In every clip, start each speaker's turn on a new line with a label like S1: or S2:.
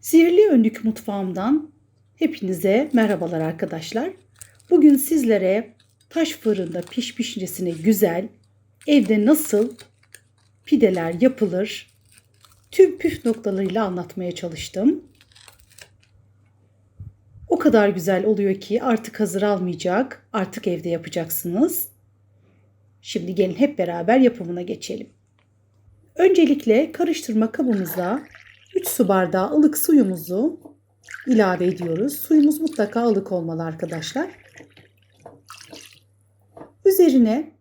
S1: Sihirli Önlük Mutfağımdan hepinize merhabalar arkadaşlar. Bugün sizlere taş fırında piş pişmesine güzel evde nasıl pideler yapılır tüm püf noktalarıyla anlatmaya çalıştım. O kadar güzel oluyor ki artık hazır almayacak, artık evde yapacaksınız. Şimdi gelin hep beraber yapımına geçelim. Öncelikle karıştırma kabımıza 3 su bardağı ılık suyumuzu ilave ediyoruz. Suyumuz mutlaka ılık olmalı arkadaşlar. Üzerine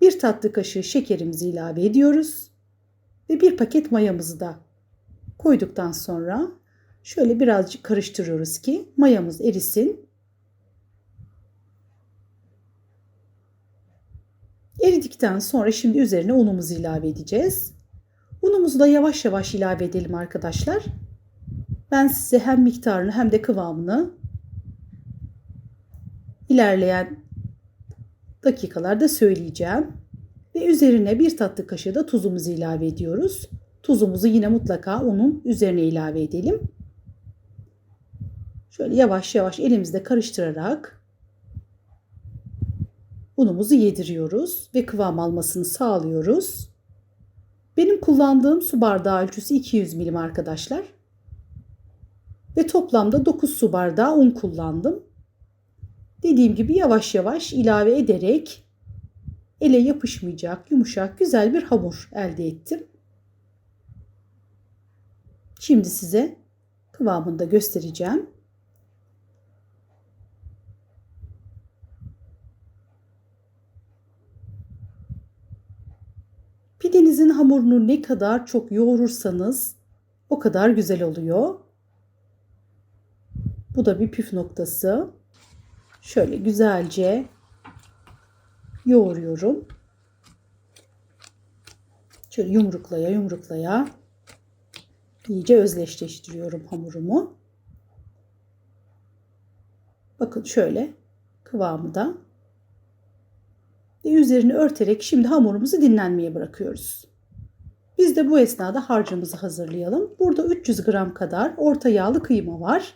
S1: bir tatlı kaşığı şekerimizi ilave ediyoruz. Ve bir paket mayamızı da koyduktan sonra şöyle birazcık karıştırıyoruz ki mayamız erisin. Eridikten sonra şimdi üzerine unumuzu ilave edeceğiz. Unumuzu da yavaş yavaş ilave edelim arkadaşlar. Ben size hem miktarını hem de kıvamını ilerleyen dakikalarda söyleyeceğim. Ve üzerine bir tatlı kaşığı da tuzumuzu ilave ediyoruz. Tuzumuzu yine mutlaka unun üzerine ilave edelim. Şöyle yavaş yavaş elimizde karıştırarak unumuzu yediriyoruz ve kıvam almasını sağlıyoruz. Benim kullandığım su bardağı ölçüsü 200 milim arkadaşlar. Ve toplamda 9 su bardağı un kullandım. Dediğim gibi yavaş yavaş ilave ederek ele yapışmayacak yumuşak güzel bir hamur elde ettim. Şimdi size kıvamını da göstereceğim. Pidenizin hamurunu ne kadar çok yoğurursanız o kadar güzel oluyor. Bu da bir püf noktası. Şöyle güzelce yoğuruyorum. Şöyle yumruklaya yumruklaya iyice özleştiriyorum hamurumu. Bakın şöyle kıvamı da ve üzerini örterek şimdi hamurumuzu dinlenmeye bırakıyoruz. Biz de bu esnada harcımızı hazırlayalım. Burada 300 gram kadar orta yağlı kıyma var.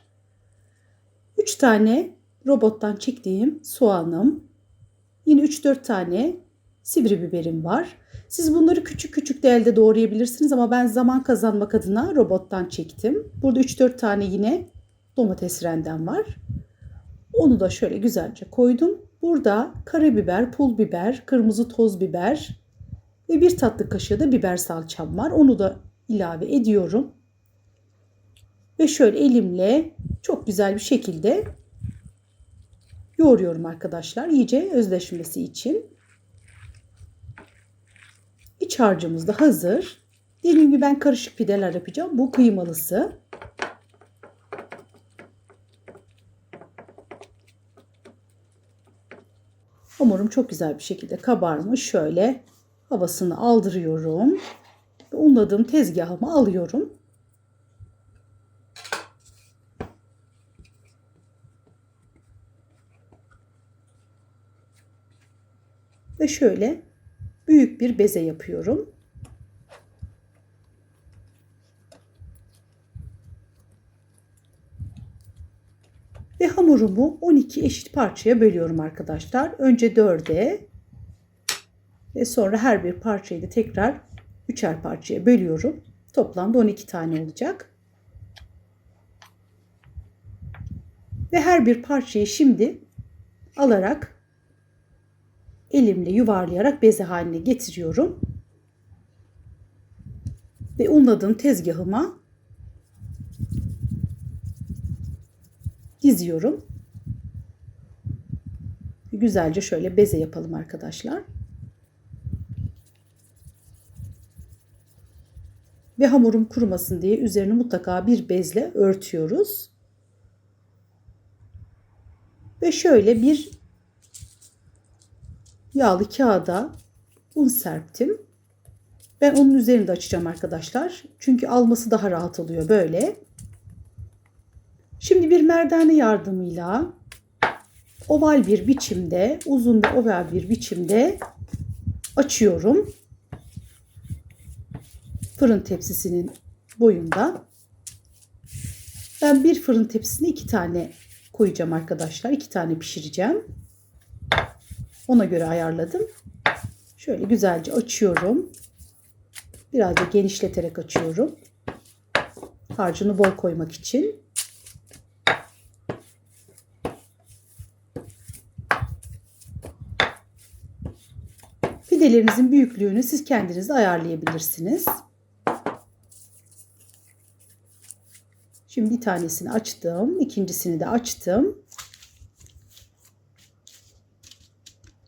S1: 3 tane robottan çektiğim soğanım. Yine 3-4 tane sivri biberim var. Siz bunları küçük küçük de elde doğrayabilirsiniz ama ben zaman kazanmak adına robottan çektim. Burada 3-4 tane yine domates rendem var. Onu da şöyle güzelce koydum. Burada karabiber, pul biber, kırmızı toz biber ve bir tatlı kaşığı da biber salçam var. Onu da ilave ediyorum. Ve şöyle elimle çok güzel bir şekilde yoğuruyorum arkadaşlar. iyice özleşmesi için. İç harcımız da hazır. Dediğim gibi ben karışık pideler yapacağım. Bu kıymalısı. Hamurum çok güzel bir şekilde kabarmış. Şöyle havasını aldırıyorum. Unladığım tezgahıma alıyorum. Ve şöyle büyük bir beze yapıyorum. Ve hamurumu 12 eşit parçaya bölüyorum arkadaşlar. Önce 4'e ve sonra her bir parçayı da tekrar üçer parçaya bölüyorum. Toplamda 12 tane olacak. Ve her bir parçayı şimdi alarak elimle yuvarlayarak beze haline getiriyorum. Ve unladığım tezgahıma diziyorum. Güzelce şöyle beze yapalım arkadaşlar. Ve hamurum kurumasın diye üzerini mutlaka bir bezle örtüyoruz. Ve şöyle bir yağlı kağıda un serptim. Ben onun üzerinde açacağım arkadaşlar. Çünkü alması daha rahat oluyor böyle. Şimdi bir merdane yardımıyla oval bir biçimde, uzun ve oval bir biçimde açıyorum. Fırın tepsisinin boyunda. Ben bir fırın tepsisine iki tane koyacağım arkadaşlar. iki tane pişireceğim. Ona göre ayarladım. Şöyle güzelce açıyorum. Birazcık genişleterek açıyorum. Harcını bol koymak için. Pidelerinizin büyüklüğünü siz kendiniz ayarlayabilirsiniz. Şimdi bir tanesini açtım. ikincisini de açtım.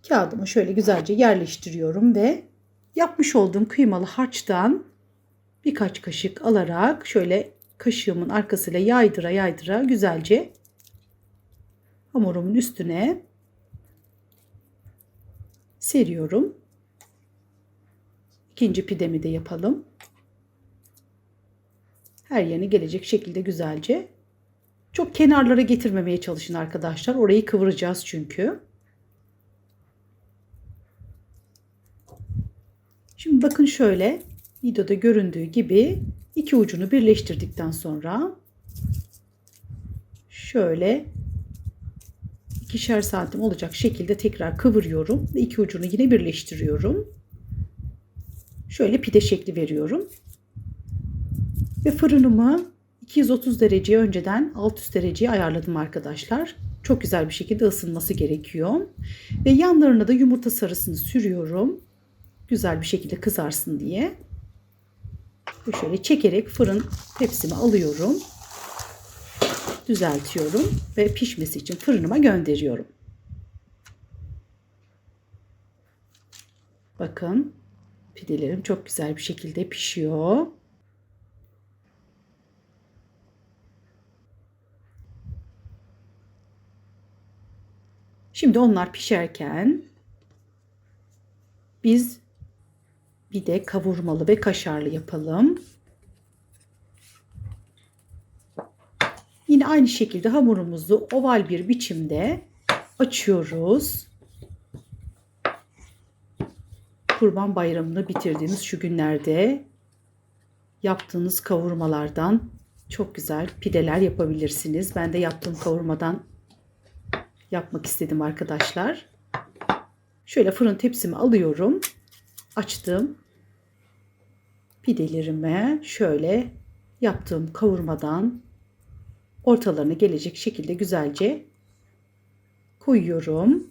S1: Kağıdımı şöyle güzelce yerleştiriyorum ve yapmış olduğum kıymalı harçtan birkaç kaşık alarak şöyle kaşığımın arkasıyla yaydıra yaydıra güzelce hamurumun üstüne seriyorum. İkinci pidemi de yapalım. Her yerine gelecek şekilde güzelce. Çok kenarlara getirmemeye çalışın arkadaşlar. Orayı kıvıracağız çünkü. Şimdi bakın şöyle videoda göründüğü gibi iki ucunu birleştirdikten sonra şöyle ikişer santim olacak şekilde tekrar kıvırıyorum ve iki ucunu yine birleştiriyorum. Şöyle pide şekli veriyorum. Ve fırınımı 230 dereceye önceden alt üst dereceye ayarladım arkadaşlar. Çok güzel bir şekilde ısınması gerekiyor. Ve yanlarına da yumurta sarısını sürüyorum. Güzel bir şekilde kızarsın diye. Ve şöyle çekerek fırın tepsimi alıyorum. Düzeltiyorum ve pişmesi için fırınıma gönderiyorum. Bakın pidelerim çok güzel bir şekilde pişiyor. Şimdi onlar pişerken biz bir de kavurmalı ve kaşarlı yapalım. Yine aynı şekilde hamurumuzu oval bir biçimde açıyoruz. Kurban Bayramı'nı bitirdiğiniz şu günlerde yaptığınız kavurmalardan çok güzel pideler yapabilirsiniz. Ben de yaptığım kavurmadan yapmak istedim arkadaşlar. Şöyle fırın tepsimi alıyorum. Açtım. Pidelerime şöyle yaptığım kavurmadan ortalarına gelecek şekilde güzelce koyuyorum.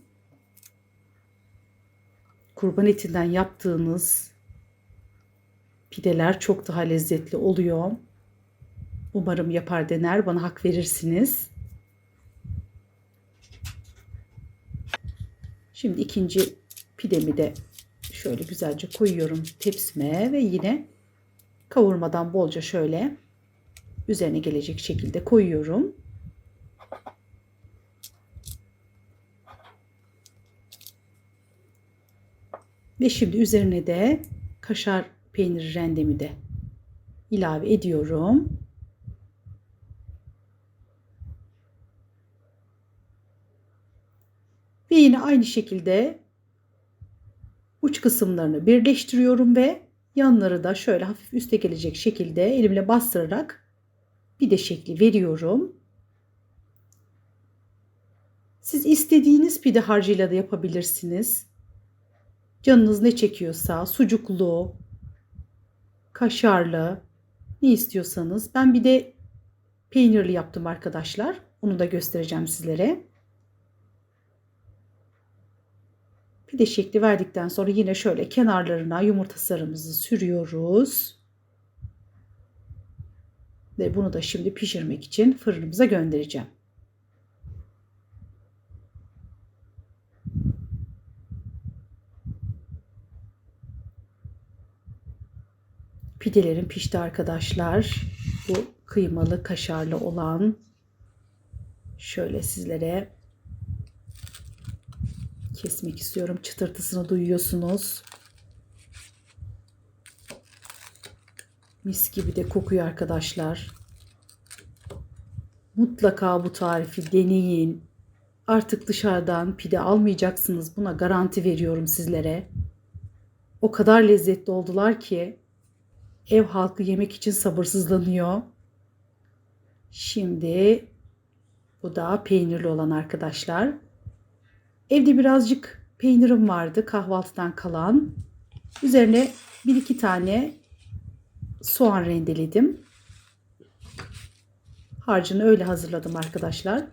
S1: Kurban etinden yaptığınız pideler çok daha lezzetli oluyor. Umarım yapar dener bana hak verirsiniz. Şimdi ikinci pidemi de şöyle güzelce koyuyorum tepsime ve yine kavurmadan bolca şöyle üzerine gelecek şekilde koyuyorum. Ve şimdi üzerine de kaşar peyniri rendemi de ilave ediyorum. Ve yine aynı şekilde uç kısımlarını birleştiriyorum ve yanları da şöyle hafif üste gelecek şekilde elimle bastırarak bir de şekli veriyorum. Siz istediğiniz pide harcıyla da yapabilirsiniz. Canınız ne çekiyorsa sucuklu, kaşarlı ne istiyorsanız. Ben bir de peynirli yaptım arkadaşlar. Onu da göstereceğim sizlere. Pide şekli verdikten sonra yine şöyle kenarlarına yumurta sarımızı sürüyoruz. Ve bunu da şimdi pişirmek için fırınımıza göndereceğim. Pidelerim pişti arkadaşlar. Bu kıymalı kaşarlı olan şöyle sizlere kesmek istiyorum. Çıtırtısını duyuyorsunuz. Mis gibi de kokuyor arkadaşlar. Mutlaka bu tarifi deneyin. Artık dışarıdan pide almayacaksınız. Buna garanti veriyorum sizlere. O kadar lezzetli oldular ki Ev halkı yemek için sabırsızlanıyor. Şimdi bu da peynirli olan arkadaşlar. Evde birazcık peynirim vardı kahvaltıdan kalan. Üzerine bir iki tane soğan rendeledim. Harcını öyle hazırladım arkadaşlar.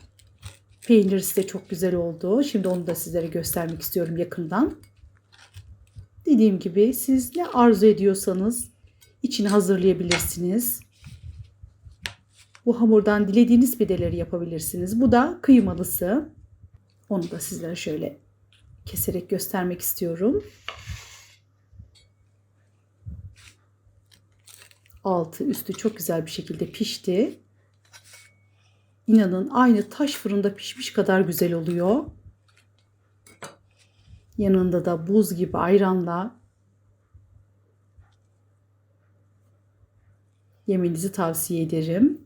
S1: Peynirisi de çok güzel oldu. Şimdi onu da sizlere göstermek istiyorum yakından. Dediğim gibi siz ne arzu ediyorsanız içini hazırlayabilirsiniz. Bu hamurdan dilediğiniz pideleri yapabilirsiniz. Bu da kıymalısı. Onu da sizlere şöyle keserek göstermek istiyorum. Altı üstü çok güzel bir şekilde pişti. İnanın aynı taş fırında pişmiş kadar güzel oluyor. Yanında da buz gibi ayranla yemenizi tavsiye ederim.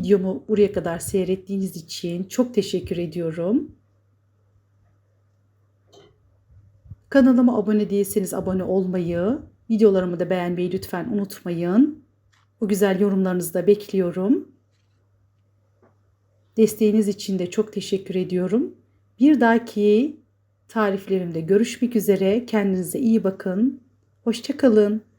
S1: Videomu buraya kadar seyrettiğiniz için çok teşekkür ediyorum. Kanalıma abone değilseniz abone olmayı, videolarımı da beğenmeyi lütfen unutmayın. Bu güzel yorumlarınızı da bekliyorum. Desteğiniz için de çok teşekkür ediyorum. Bir dahaki tariflerimde görüşmek üzere. Kendinize iyi bakın. Hoşçakalın.